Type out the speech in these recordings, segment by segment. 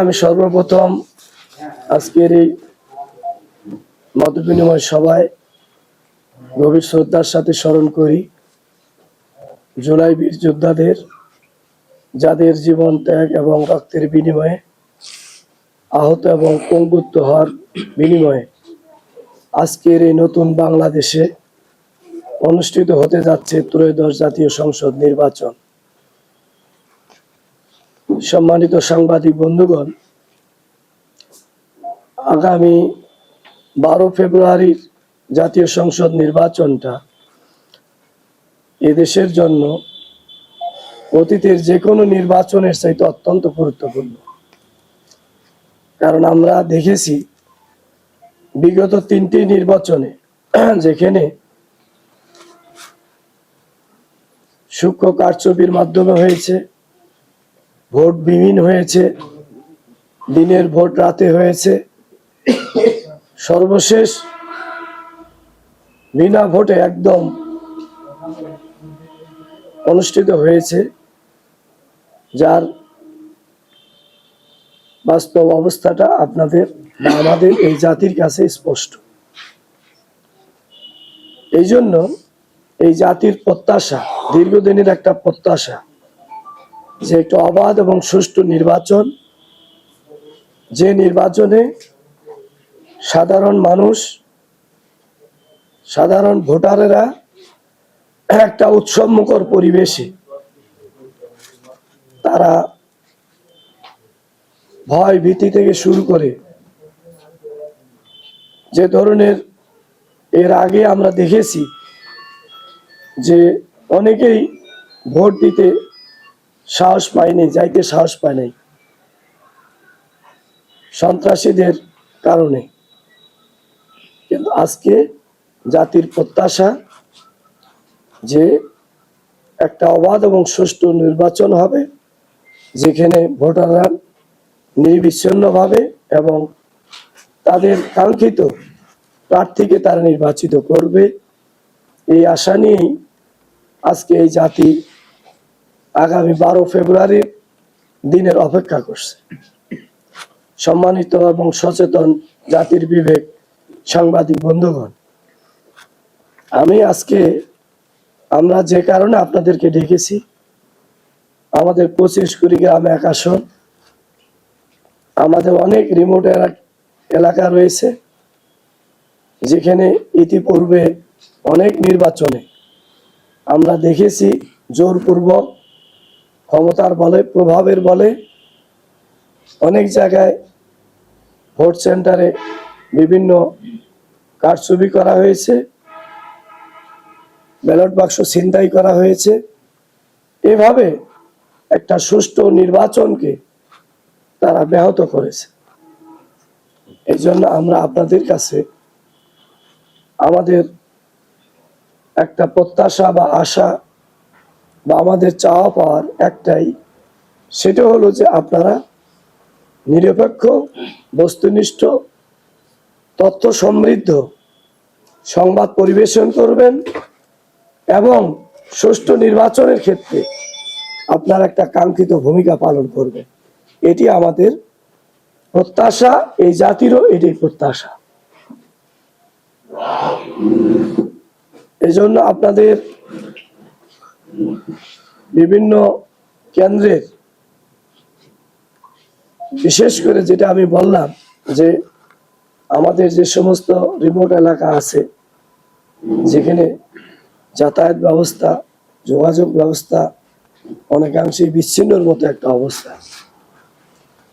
আমি সর্বপ্রথম আজকের এই মত বিনিময় সভায় গভীর শ্রদ্ধার সাথে স্মরণ করি, জুলাই বীর যোদ্ধাদের যাদের জীবন ত্যাগ এবং রক্তের বিনিময়ে, আহত এবং পঙ্গুত্ব হওয়ার বিনিময়ে আজকের এই নতুন বাংলাদেশে অনুষ্ঠিত হতে যাচ্ছে ত্রয়োদশ জাতীয় সংসদ নির্বাচন। সম্মানিত সাংবাদিক বন্ধুগণ, আগামী বারো ফেব্রুয়ারির জাতীয় সংসদ নির্বাচনটা এদেশের জন্য অতীতের যে কোনো নির্বাচনের চাইতে অত্যন্ত গুরুত্বপূর্ণ। কারণ আমরা দেখেছি বিগত তিনটি নির্বাচনে যেখানে সূক্ষ্ম কারচুপির মাধ্যমে হয়েছে ভোট বিহীন হয়েছে, দিনের ভোট রাতে হয়েছে। সর্বশেষ বিনা ভোটে একদম অনুষ্ঠিত হয়েছে, যার বাস্তব অবস্থাটা আপনাদের আমাদের এই জাতির কাছে স্পষ্ট। এই জন্য এই জাতির প্রত্যাশা, দীর্ঘদিনের একটা প্রত্যাশা যে একটু অবাধ এবং সুষ্ঠু নির্বাচন, যে নির্বাচনে সাধারণ মানুষ, সাধারণ ভোটারেরা একটা উৎসবমুখর পরিবেশে তারা ভয় ভীতি থেকে শুরু করে যে ধরনের এর আগে আমরা দেখেছি যে অনেকেই ভোট দিতে সাহস পায়নি যাইতে সাহস পায় নাই। সন্ত্রাসীদের কারণে। কিন্তু আজকে জাতির প্রত্যাশা যে একটা অবাধ এবং সুষ্ঠু নির্বাচন হবে, যেখানে ভোটাররা নির্বিচ্ছিন্নভাবে এবং তাদের কাঙ্ক্ষিত প্রার্থীকে তারা নির্বাচিত করবে, এই আশা নিয়েই আজকে এই জাতি আগামী বারো ফেব্রুয়ারির দিনের অপেক্ষা করছে। সম্মানিত এবং সচেতন জাতির বিবেক সাংবাদিক বন্ধুগণ, আমি আজকে আমরা যে কারণে আপনাদেরকে ডেকেছি, আমাদের পঁচিশ কুড়ি গ্রামে এক আসন, আমাদের অনেক রিমোট এলাকা রয়েছে, যেখানে ইতিপূর্বে অনেক নির্বাচনে আমরা দেখেছি জোরপূর্বক ক্ষমতার বলে, প্রভাবের বলে অনেক জায়গায় ভোট সেন্টারে বিভিন্ন কারচুপি করা হয়েছে, ব্যালট বাক্স ছিনতাই করা হয়েছে। এভাবে একটা সুষ্ঠু নির্বাচনকে তারা ব্যাহত করেছে। এই জন্য আমরা আপনাদের কাছে আমাদের একটা প্রত্যাশা বা আশা বা আমাদের চাওয়া পাওয়ার একটাই, সেটা হলো যে আপনারা নিরপেক্ষ, বস্তুনিষ্ঠ তথ্য সমৃদ্ধ সংবাদ পরিবেশন করবেন এবং সুষ্ঠু নির্বাচনের ক্ষেত্রে আপনার একটা কাঙ্ক্ষিত ভূমিকা পালন করবেন। এটি আমাদের প্রত্যাশা, এই জাতিরও এটি প্রত্যাশা। এজন্য আপনাদের বিভিন্ন কেন্দ্রের, বিশেষ করে যেটা আমি বললাম যে আমাদের যে সমস্ত রিমোট এলাকা আছে, যেখানে যাতায়াত ব্যবস্থা, যোগাযোগ ব্যবস্থা অনেকাংশেই বিচ্ছিন্নর মতো একটা অবস্থা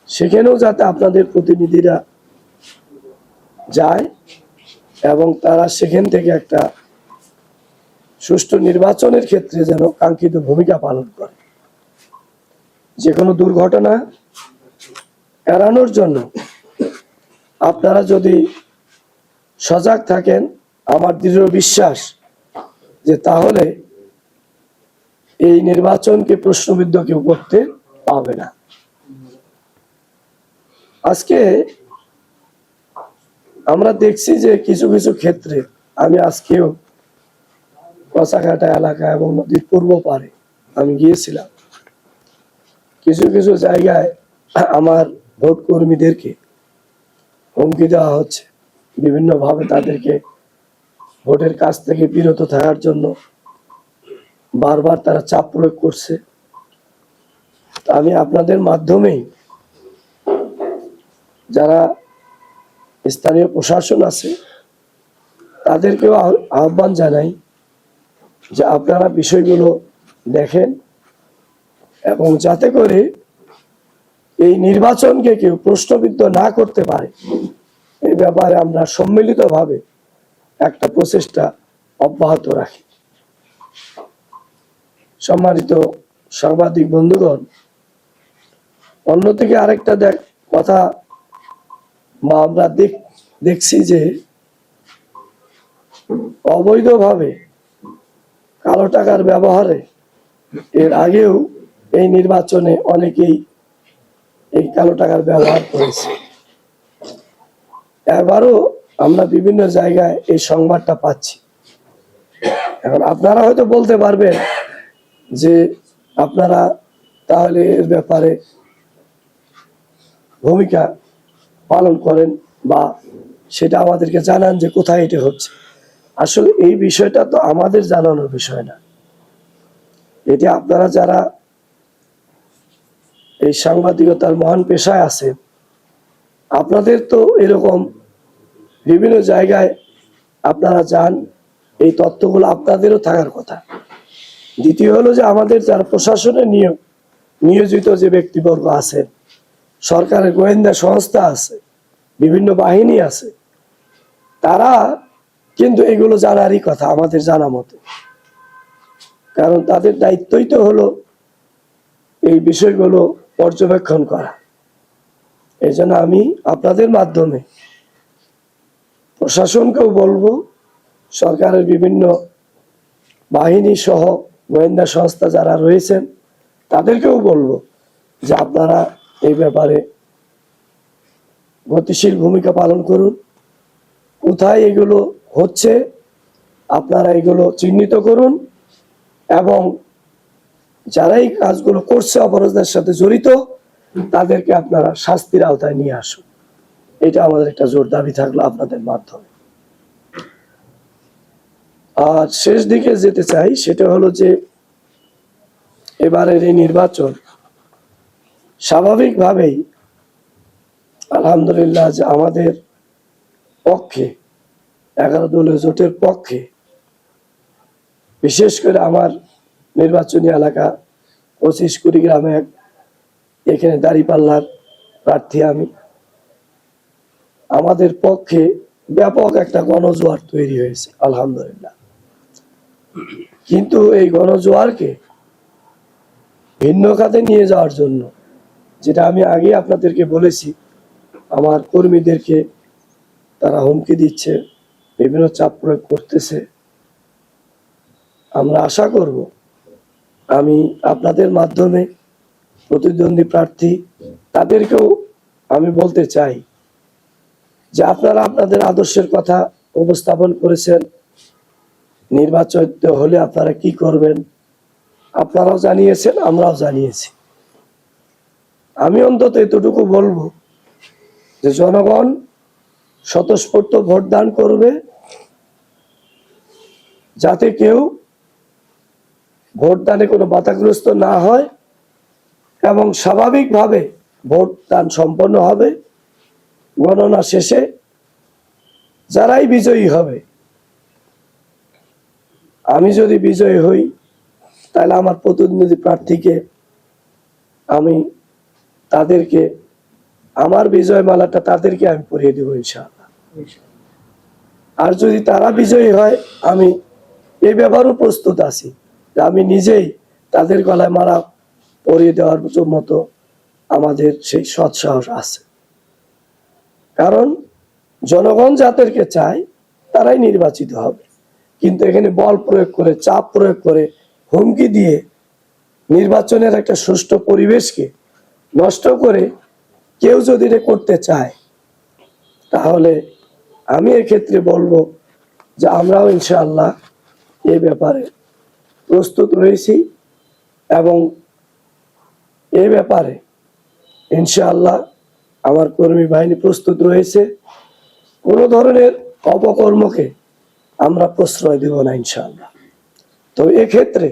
সেখানেও যাতে আপনাদের প্রতিনিধিরা যায় এবং তারা সেখান থেকে একটা সুষ্ঠু নির্বাচনের ক্ষেত্রে যেন কাঙ্ক্ষিত ভূমিকা পালন করে। যে কোনো দুর্ঘটনা এড়ানোর জন্য আপনারা যদি সজাগ থাকেন, আমার দৃঢ় বিশ্বাস যে তাহলে এই নির্বাচনকে প্রশ্নবিদ্ধ কেউ করতে পাবে না। আজকে আমরা দেখছি যে কিছু কিছু ক্ষেত্রে আমি আজকেও কচাঘাটা এলাকা এবং নদীর পূর্ব পারে আমি গিয়েছিলাম। কিছু কিছু জায়গায় আমার ভোট কর্মীদেরকে হুমকি দেওয়া হচ্ছে। বিভিন্নভাবে তাদেরকে ভোটের কাছ থেকে বিরত থাকার জন্য বারবার তারা চাপ প্রয়োগ করছে। আমি আপনাদের মাধ্যমেই যারা স্থানীয় প্রশাসন আছে, তাদেরকেও আহ- আহ্বান জানাই যে আপনারা বিষয়গুলো দেখেন এবং যাতে করে এই নির্বাচনকে কেউ প্রশ্নবিদ্ধ না করতে পারে, এই ব্যাপারে আমরা সম্মিলিতভাবে একটা প্রচেষ্টা অব্যাহত রাখি। সম্মানিত সাংবাদিক বন্ধুগণ, অন্যদিকে আরেকটা দেখ, কথা বা আমরা দেখ, দেখছি যে অবৈধভাবে কালো টাকার ব্যবহারে। এর আগেও এই নির্বাচনে অনেকেই এই কালো টাকার ব্যবহার করেছে। এবারও আমরা বিভিন্ন জায়গায় এই সংবাদটা পাচ্ছি। এখন আপনারা হয়তো বলতে পারবেন যে আপনারা তাহলে এর ব্যাপারে ভূমিকা পালন করেন বা সেটা আমাদেরকে জানান যে কোথায় এটা হচ্ছে। আসলে এই বিষয়টা তো আমাদের জানানোর বিষয় না। এটি আপনারা যারা এই সাংবাদিকতার মহান পেশায় আছেন আপনাদের তো এরকম বিভিন্ন জায়গায় আপনারা যান, এই তথ্যগুলো আপনাদেরও থাকার কথা। দ্বিতীয় হলো যে আমাদের যারা প্রশাসনে নিয়োগ, নিয়োজিত যে ব্যক্তিবর্গ আছেন সরকারের গোয়েন্দা সংস্থা আছে, বিভিন্ন বাহিনী আছে, তারা কিন্তু এগুলো জানারই কথা, আমাদের জানা মতো। কারণ তাদের দায়িত্বই তো হলো এই বিষয়গুলো পর্যবেক্ষণ করা। এই জন্য আমি আপনাদের মাধ্যমে প্রশাসনকেও বলব, সরকারের বিভিন্ন বাহিনী সহ গোয়েন্দা সংস্থা যারা রয়েছেন, তাদেরকেও বলব যে আপনারা এই ব্যাপারে গতিশীল ভূমিকা পালন করুন। কোথায় এগুলো হচ্ছে আপনারা এগুলো চিহ্নিত করুন এবং যারা এই কাজগুলো করছে অপরাধের সাথে জড়িত, তাদেরকে আপনারা শাস্তির আওতায় নিয়ে আসুন। এটা আমাদের একটা জোর দাবি থাকল আপনাদের মাধ্যমে। আর শেষ দিকে যেতে চাই, সেটা হলো যে এবারের এই নির্বাচন স্বাভাবিকভাবেই আলহামদুলিল্লাহ যে আমাদের পক্ষে এগারো দলীয় জোটের পক্ষে, বিশেষ করে আমার নির্বাচনী এলাকা পঁচিশ কুড়ি গ্রামে এখানে দাঁড়িপাল্লার প্রার্থী আমি। আমাদের পক্ষে ব্যাপক একটা গণজোয়ার তৈরি হয়েছে, আলহামদুলিল্লাহ। কিন্তু এই গণজোয়ারকে ভিন্ন খাতে নিয়ে যাওয়ার জন্য, যেটা আমি আগে আপনাদেরকে বলেছি, আমার কর্মীদেরকে তারা হুমকি দিচ্ছে বিভিন্ন চাপ প্রয়োগ করতেছে। আমরা আশা করব, আমি আপনাদের মাধ্যমে প্রতিদ্বন্দ্বী প্রার্থী তাদেরকেও আমি বলতে চাই যে আপনারা আপনাদের আদর্শের কথা উপস্থাপন করেছেন। নির্বাচিত হলে আপনারা কি করবেন? আপনারাও জানিয়েছেন, আমরাও জানিয়েছি। আমি অন্তত এতটুকু বলব যে জনগণ স্বতঃস্ফূর্ত ভোট দান করবে। যাতে কেউ ভোট দানে কোনো বাধাগ্রস্ত না হয় এবং স্বাভাবিকভাবে ভোট দান সম্পন্ন হবে। গণনা শেষে যারাই বিজয়ী হবে, আমি যদি বিজয়ী হই, তাহলে আমার প্রতিনিধি প্রার্থীকে আমি তাদেরকে, আমার বিজয় মালাটা তাদেরকে আমি পরিয়ে দেবো ইনশাআল্লাহ। আর যদি তারা বিজয়ী হয়, আমি এই ব্যাপারেও প্রস্তুত আছি। আমি নিজেই তাদের গলায় মালা পরিয়ে দেওয়ার মতো আমাদের সেই সৎসাহস আছে। কারণ জনগণ যাদেরকে চায়, তারাই নির্বাচিত হবে। কিন্তু এখানে বল প্রয়োগ করে, চাপ প্রয়োগ করে, হুমকি দিয়ে নির্বাচনের একটা সুষ্ঠু পরিবেশকে নষ্ট করে কেউ যদি এটা করতে চায়, তাহলে আমি এক্ষেত্রে বলব যে আমরাও ইনশাআল্লাহ এ ব্যাপারে প্রস্তুত রয়েছি এবং এ ব্যাপারে ইনশাআল্লাহ আমার কর্মী বাহিনী প্রস্তুত রয়েছে। কোনো ধরনের অপকর্মকে আমরা প্রশ্রয় দেব না ইনশাআল্লাহ। তো এক্ষেত্রে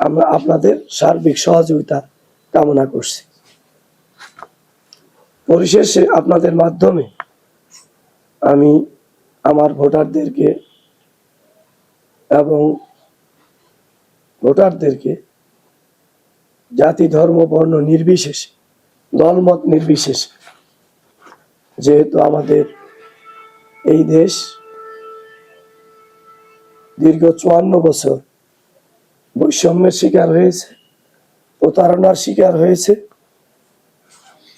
আমরা আপনাদের সার্বিক সহযোগিতা কামনা করছি। পরিশেষে আপনাদের মাধ্যমে আমি আমার ভোটারদেরকে এবং ভোটারদেরকে জাতি, ধর্ম, বর্ণ নির্বিশেষে, দলমত নির্বিশেষে, যেহেতু আমাদের এই দেশ দীর্ঘ চুয়ান্ন বছর বৈষম্যের শিকার হয়েছে, প্রতারণার শিকার হয়েছে।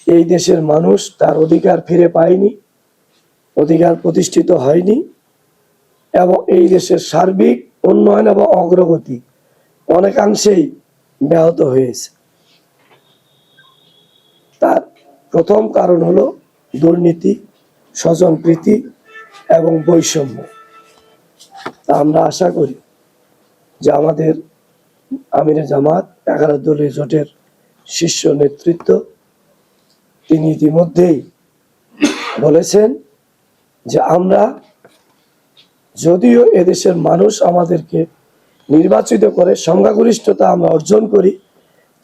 এই দেশের মানুষ তার অধিকার ফিরে পায়নি, অধিকার প্রতিষ্ঠিত হয়নি। এবং এই দেশের সার্বিক উন্নয়ন এবং অগ্রগতি অনেকাংশেই ব্যাহত হয়েছে। তার প্রথম কারণ হলো দুর্নীতি, স্বজনপ্রীতি এবং বৈষম্য। তা আমরা আশা করি যে আমাদের আমিরে জামাত এগারো দলীয় জোটের শীর্ষ নেতৃত্ব তিনি ইতিমধ্যেই বলেছেন যে আমরা যদিও এদেশের মানুষ আমাদেরকে নির্বাচিত করে, সংখ্যাগরিষ্ঠতা আমরা অর্জন করি,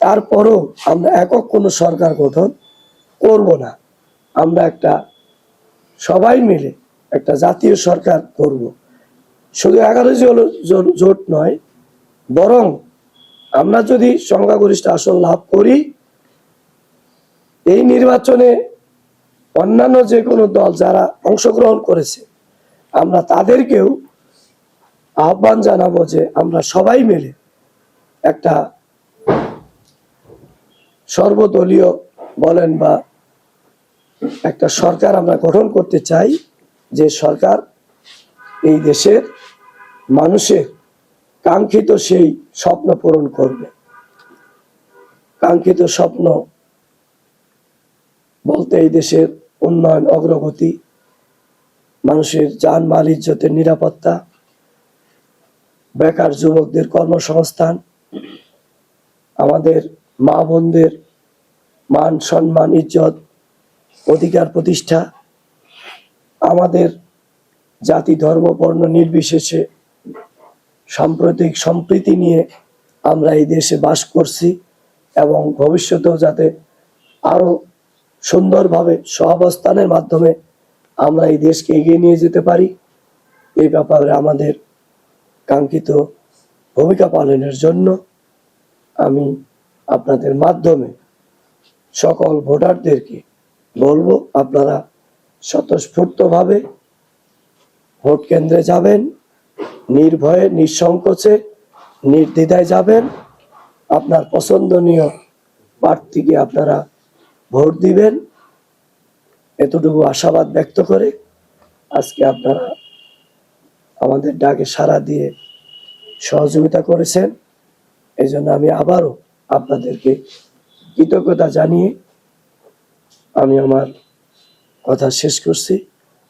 তারপরও আমরা একক কোনো সরকার গঠন করব না। আমরা একটা, সবাই মিলে একটা জাতীয় সরকার করব। শুধু এগারো জন জোট নয়, বরং আমরা যদি সংখ্যাগরিষ্ঠ আসন লাভ করি, এই নির্বাচনে অন্যান্য যে কোনো দল যারা অংশগ্রহণ করেছে আমরা তাদেরকেও আহ্বান জানাব যে আমরা সবাই মিলে একটা সর্বদলীয় বলেন বা একটা সরকার আমরা গঠন করতে চাই, যে সরকার এই দেশের মানুষের কাঙ্ক্ষিত সেই স্বপ্ন পূরণ করবে। কাঙ্ক্ষিত স্বপ্ন বলতে এই দেশের উন্নয়ন, অগ্রগতি মানুষের যান মাল ইজ্জতের নিরাপত্তা, বেকার যুবকদের কর্মসংস্থান, আমাদের মা বোনদের মান, সম্মান, ইজ্জত, অধিকার প্রতিষ্ঠা, আমাদের জাতি, ধর্ম, বর্ণ নির্বিশেষে সাম্প্রতিক সম্প্রীতি নিয়ে আমরা এই দেশে বাস করছি এবং ভবিষ্যতেও যাতে আরও সুন্দরভাবে সহাবস্থানের মাধ্যমে আমরা এই দেশকে এগিয়ে নিয়ে যেতে পারি। এই ব্যাপারে আমাদের কাঙ্ক্ষিত ভূমিকা পালনের জন্য আমি আপনাদের মাধ্যমে সকল ভোটারদেরকে বলব, আপনারা স্বতঃস্ফূর্তভাবে ভোট কেন্দ্রে যাবেন, নির্ভয়ে, নিঃসংকোচে, নির্দ্বিধায় যাবেন। আপনার পছন্দনীয় প্রার্থীকে আপনারা ভোট দিবেন। এতটুকু আশাবাদ ব্যক্ত করে আজকে আপনারা আমাদের ডাকে সাড়া দিয়ে সহযোগিতা করেছেন। এই জন্য আমি আবারও আপনাদেরকে কৃতজ্ঞতা জানিয়ে আমি আমার কথা শেষ করছি।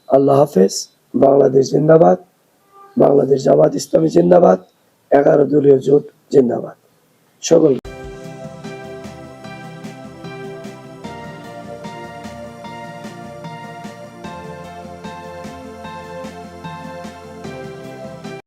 আল্লাহ হাফেজ। বাংলাদেশ জিন্দাবাদ। বাংলাদেশ জামাত ইসলামী জিন্দাবাদ। এগারো দলীয় জোট জিন্দাবাদ। সকল